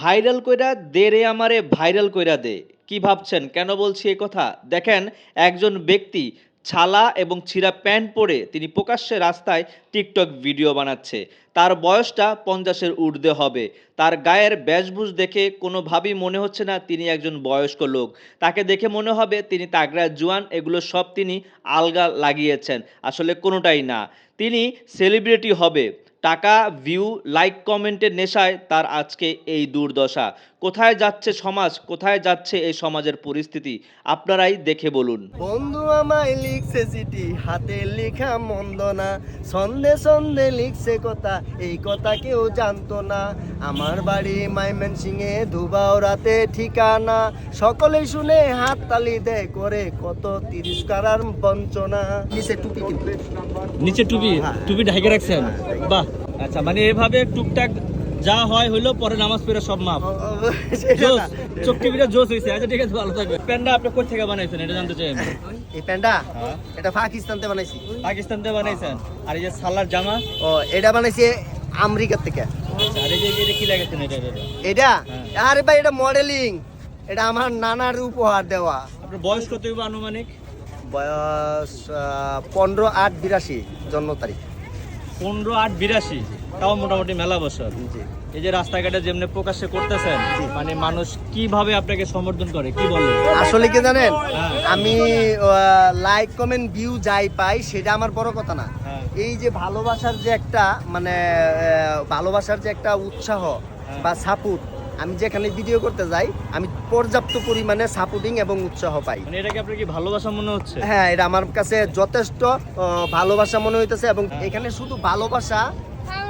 Viral কইরা দে রে আমারে, ভাইরাল কইরা দে। কি ভাবছেন? কেন বলছি এ কথা? দেখেন, একজন ব্যক্তি ছালা এবং ছিঁড়া প্যান্ট পরে তিনি প্রকাশ্যে রাস্তায় টিকটক ভিডিও বানাচ্ছে। তার বয়সটা পঞ্চাশের ঊর্ধ্বে হবে। তার গায়ের বেশভূষ দেখে কোনোভাবেই মনে হচ্ছে না তিনি একজন বয়স্ক লোক। তাকে দেখে মনে হবে তিনি তাগড়া জুয়ান, এগুলো সব তিনি আলগা লাগিয়েছেন। আসলে কোনোটাই না। তিনি সেলিব্রিটি হবে। টাকা ভিউ লাইক কমেন্টের নেশায় তার আজকে এই দুর্দশা। কোথায় যাচ্ছে সমাজ? কোথায় যাচ্ছে এই সমাজের পরিস্থিতি? আপনারাই দেখে বলুন। বন্ধু আমায় লিখছে চিঠি হাতে লেখা মন্দ না। সন্ধে সন্ধে লিখছে কথা এই কথা কেউ জানতো না। আমার বাড়ি মাইমেন সিংয়ে ধুবাও রাতে ঠিকানা। সকলেই শুনে হাত তালি দেয় করে কত তিরস্কার আর বঞ্চনা। নিচে টুপি নিচে টুপি? হ্যাঁ। টুপি ঢেকে রাখছেন? বাহ। আচ্ছা মানে এভাবে টুকটাক যা হয় হইল পরে নামাজ পড়ে সব মাপ জোস না। চোখ জোস হয়েছে আচ্ছা ঠিক আছে ভালো থাকবে প্যান্ডা আপনি কোথা থেকে বানাইছেন এটা জানতে চাই আমি। এই প্যান্টটা? হ্যাঁ। এটা পাকিস্তানতে বানাইছি। পাকিস্তান থেকে বানাইছেন? আর এই যে সালার জামা? ও এটা বানাইছে থেকে। আচ্ছা, আর এই যে এটা কি লাগাইছেন এটা এটা? হ্যাঁ। আরে ভাই এটা মডেলিং এটা আমার নানার উপহার দেওয়া। আপনার বয়স কত হইব আনুমানিক? বয়স পনেরো আট বিরাশি জন্ম তারিখ। পনেরো আট বিরাশি। তাও মোটামুটি মেলা বছর এই যে রাস্তাঘাটে যেমনি প্রকাশ্যে করতেছেন মানে মানুষ কীভাবে আপনাকে সমর্থন করে কি বলে আসলে কি জানেন হ্যাঁ। আমি লাইক কমেন্ট ভিউ যাই পাই সেটা আমার বড় কথা না হ্যাঁ। এই যে ভালোবাসার যে একটা মানে ভালোবাসার যে একটা উৎসাহ হ্যাঁ। বা সাপোর্ট আমি যেখানে ভিডিও করতে যাই আমি পর্যাপ্ত পরিমাণে সাপোর্টিং এবং উৎসাহ পাই মানে এটাকে আপনার কি ভালোবাসা মনে হচ্ছে হ্যাঁ এটা আমার কাছে যথেষ্ট ভালোবাসা মনে হইতেছে এবং। এখানে শুধু ভালোবাসা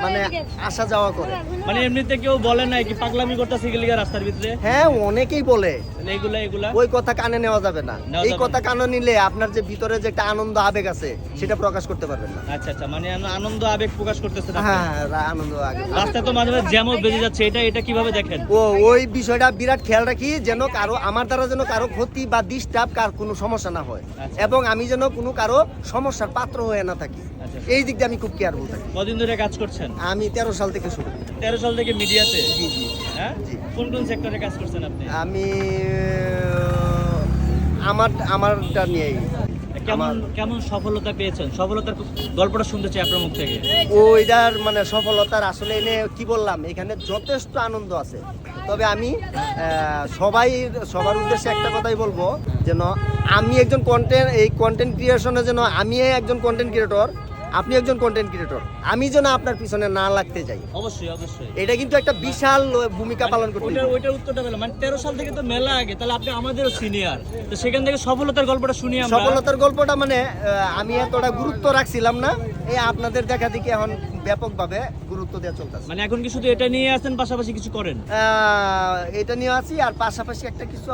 মানে আসা যাওয়া করে। মানে এমনিতে কেউ বলে নাই কি পাগলামি করতেছে গেলিগা রাস্তার ভিতরে? হ্যাঁ অনেকেই বলে। মানে এগুলা এগুলা ওই কথা কানে নেওয়া যাবে না। এই কথা কানে নিলে আপনার যে ভিতরে যে একটা আনন্দ আবেগ আছে সেটা প্রকাশ করতে পারবেন না। আচ্ছা আচ্ছা মানে আনন্দ আবেগ প্রকাশ করতেছে হ্যাঁ আনন্দ আবেগ। রাস্তায় তো মাঝে মাঝে জ্যামও বেজে যাচ্ছে এটা এটা কীভাবে দেখেন? ও ওই বিষয়টা বিরাট খেয়াল রাখি যেন কারও আমার দ্বারা যেন কারও ক্ষতি বা ডিস্টার্ব কার কোনো সমস্যা না হয়। আচ্ছা। এবং আমি যেন কোনো কারও সমস্যার পাত্র হয়ে না থাকি। আচ্ছা। এই দিক দিয়ে আমি খুব কেয়ারফুল থাকি কদিন ধরে কাজ করছেন? আমি তেরো সাল থেকে শুরু তেরো সাল থেকে মিডিয়াতে? জি জি হ্যাঁ? কোন কোন সেক্টরে কাজ করছেন আপনি? আমি আমার আমারটা নিয়েই। কেমন কেমন সফলতা পেয়েছেন? সফলতার গল্পটা শুনতে চাই আপনার মুখ থেকে। ওইটার মানে সফলতার আসলে এনে কি বললাম এখানে যথেষ্ট আনন্দ আছে। তবে আমি সবাই সবার উদ্দেশ্যে একটা কথাই বলব যেন আমি একজন কন্টেন্ট এই কন্টেন্ট ক্রিয়েশনে যেন আমি একজন কন্টেন্ট ক্রিয়েটর আপনি একজন কন্টেন্ট ক্রিয়েটর আমি যেন আপনার পিছনে না লাগতে যাই। অবশ্যই অবশ্যই। এটা কিন্তু একটা বিশাল ভূমিকা পালন করতে ওইটার হবে। ওইটার উত্তরটা পেলাম। মানে তেরো সাল থেকে তো মেলা আগে তাহলে আপনি আমাদেরও সিনিয়র তো সেখান থেকে সফলতার গল্পটা শুনি আমরা। সফলতার গল্পটা মানে আমি এতটা গুরুত্ব রাখছিলাম না এই আপনাদের দেখা দেখি এখন ব্যাপকভাবে গুরুত্ব দেওয়া চলতেছে। মানে এখন কি শুধু এটা নিয়ে আসেন পাশাপাশি কিছু করেন? আহ, এটা নিয়ে আছি আর পাশাপাশি একটা কিছু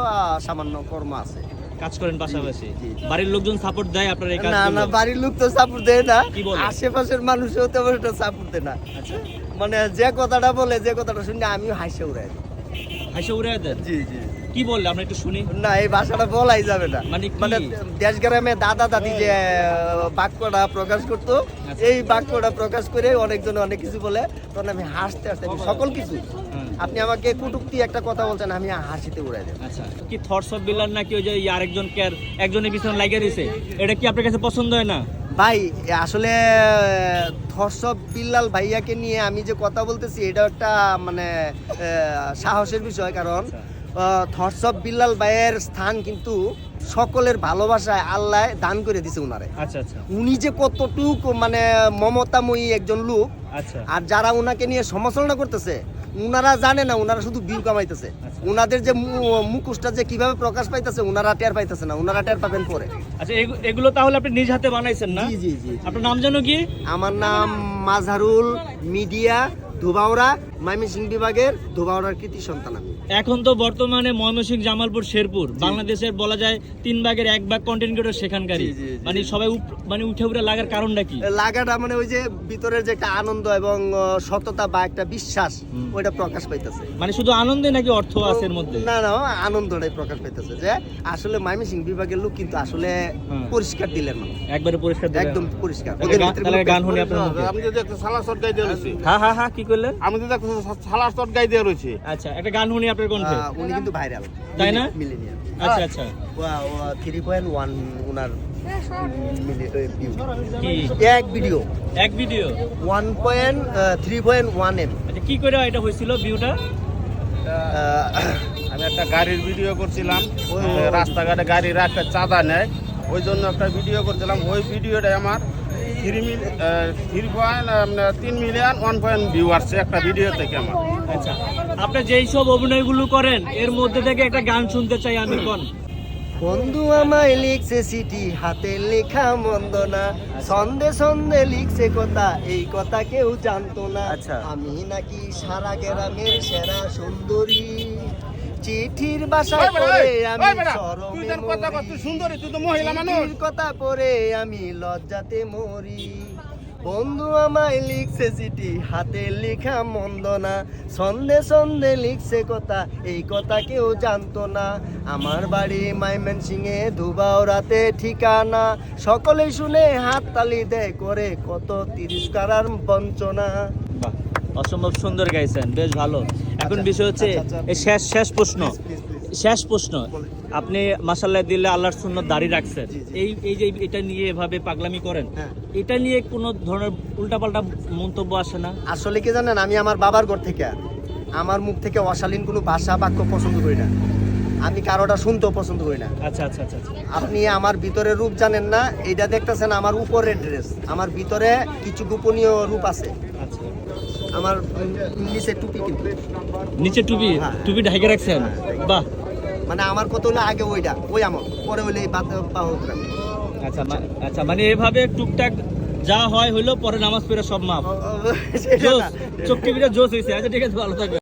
সামান্য কর্ম আছে। কাজ করেন পাশাপাশি। বাড়ির লোকজন সাপোর্ট দেয় আপনার এই কাজ না না বাড়ির লোক তো সাপোর্ট দেয় না। আশেপাশের মানুষও তেমন একটা সাপোর্ট দেয় না। আচ্ছা। মানে যে কথাটা বলে যে কথাটা শুনে আমিও হাসে উড়াই দিই। হাসে উড়ে দেন? জি জি। কি বললে? আমরা একটু শুনি। না এই ভাষাটা বলাই যাবে না। মানে মানে দেশ গ্রামে দাদা দাদি যে বাক্যটা প্রকাশ করতো আচ্ছা। এই বাক্যটা প্রকাশ করে অনেকজন অনেক কিছু বলে। তখন আমি হাসতে হাসতে সকল কিছু আপনি আমাকে কুটুক্তি একটা কথা বলছেন আমি হাসিতে উড়াই দেব আচ্ছা কি থটস অফ বিলার নাকি ওই যে আরেকজন কে একজনের পিছনে লাগিয়ে দিছে? এটা কি আপনার কাছে পছন্দ হয় না? ভাই আসলে থরসব বিল্লাল ভাইয়াকে নিয়ে আমি যে কথা বলতেছি এটা একটা মানে সাহসের বিষয়। কারণ থরসব বিল্লাল ভাইয়ের স্থান কিন্তু সকলের ভালোবাসায় আল্লাহ দান করে দিছে উনারে। আচ্ছা আচ্ছা। উনি যে কতটুক মানে মমতাময়ী একজন লোক আচ্ছা। আর যারা উনাকে নিয়ে সমালোচনা করতেছে উনারা জানে না উনারা শুধু ভিউ কামাইতেছে। আচ্ছা। উনাদের যে মুখোশটা যে কীভাবে প্রকাশ পাইতেছে উনারা টের পাইতেছে না উনারা টের পাবেন পরে। আচ্ছা এগুলো তাহলে আপনি নিজ হাতে বানাইছেন না? জি জি জি। আপনার নাম জানো কি? আমার নাম মাজহারুল মিডিয়া ধুবাউড়া ময়মনসিং বিভাগের ধুবাউড়ার কৃতি সন্তান আমি। এখন তো বর্তমানে ময়মনসিংহ জামালপুর শেরপুর। বাংলাদেশের বলা যায় তিন ভাগের এক ভাগ কন্টেন্ট ক্রিয়েটর সেখানকারই। মানে সবাই মানে উঠে উঠে লাগার কারণটা কি? লাগাটা মানে ওই যে ভিতরের যে একটা আনন্দ এবং সততা বা একটা বিশ্বাস ওইটা প্রকাশ পাইতেছে। মানে শুধু আনন্দে নাকি অর্থ আছে এর মধ্যে? না না আনন্দটাই প্রকাশ পাইতেছে যে আসলে ময়মনসিং বিভাগের লোক কিন্তু আসলে পরিষ্কার দিলেন না একবারে পরিষ্কার দিলেন। একদম পরিষ্কার। গান- শুনি আপনার আমি যদি একটা সালা গাই হ্যাঁ হ্যাঁ হ্যাঁ কি করলেন আমি যদি ছালার চট গাই দিয়ে রয়েছে। আচ্ছা একটা গান শুনি আপনার কণ্ঠে। উনি কিন্তু ভাইরাল তাই না? মিলেনিয়াল। আচ্ছা আচ্ছা। থ্রি পয়েন্ট ওয়ান ওনার এক ভিডিও এক video one point three point one M আচ্ছা কি করে এটা হয়েছিল ভিউটা আমি একটা গাড়ির ভিডিও করছিলাম। ওই রাস্তাঘাটে গাড়ির একটা চাঁদা নেয়। ওই জন্য একটা ভিডিও করছিলাম। ওই ভিডিওটাই আমার থ্রি মিল থ্রি পয়েন্ট তিন মিলিয়ন ওয়ান পয়েন্ট ভিউ আসছে একটা ভিডিও থেকে আমার। আচ্ছা আপনি যেই সব অভিনয়গুলো করেন এর মধ্যে থেকে একটা গান শুনতে চাই আমি কোন? বন্ধু আমায় লিখছে সিটি হাতে লেখা মন্দ না। সন্ধে সন্ধে লিখছে কথা এই কথা কেউ জানতো না। আচ্ছা। আমি নাকি সারা গ্রামের সেরা সুন্দরী। চিঠির বাসা করে আমি শরমে কথা তুই সুন্দরী তুই তো মহিলা মানুষ। কথা পরে আমি লজ্জাতে মরি। বন্ধু আমায় লিখছে চিঠি হাতে লেখা মন্দ না। সন্ধে সন্ধে লিখছে কথা এই কথা কেউ জানতো না। আমার বাড়ি মাইমেন সিংহে ধুবাও রাতে ঠিকানা। সকলে শুনে হাত তালি দেয় করে কত তিরস্কার আর বঞ্চনা। বাহ, অসম্ভব সুন্দর গাইছেন বেশ ভালো এখন আচ্ছা, বিষয় হচ্ছে আচ্ছা, আচ্ছা। এই শেষ শেষ প্রশ্ন. শেষ প্রশ্ন আপনি মাসাল্লাহ দিলে আল্লাহর সুন্নত দাড়ি রাখছেন। এই এই যে এটা নিয়ে এভাবে পাগলামি করেন হ্যাঁ। এটা নিয়ে কোনো ধরনের উল্টাপাল্টা মন্তব্য আসে না আসলে কি জানেন আমি আমার বাবার ঘর থেকে আমার মুখ থেকে অশালীন কোনো ভাষা বাক্য পছন্দ করি না আমি কারোটা শুনতেও পছন্দ করি না আচ্ছা আচ্ছা আচ্ছা। আপনি আমার ভিতরের রূপ জানেন না এইটা দেখতেছেন আমার উপরের ড্রেস আমার ভিতরে কিছু গোপনীয় রূপ আছে আমার নিচে টুপি কিন্তু। নিচে টুপি? হ্যাঁ। টুপি ঢাকে রাখছেন? বাহ। মানে আমার কত হলো আগে ওইটা ওই আমার পরে হলে আচ্ছা আচ্ছা মানে এভাবে টুকটাক যা হয় হইল পরে নামাজ পড়ে সব মাপ জোস চোখ টিভিটা জোস হয়েছে আচ্ছা ঠিক আছে ভালো থাকবে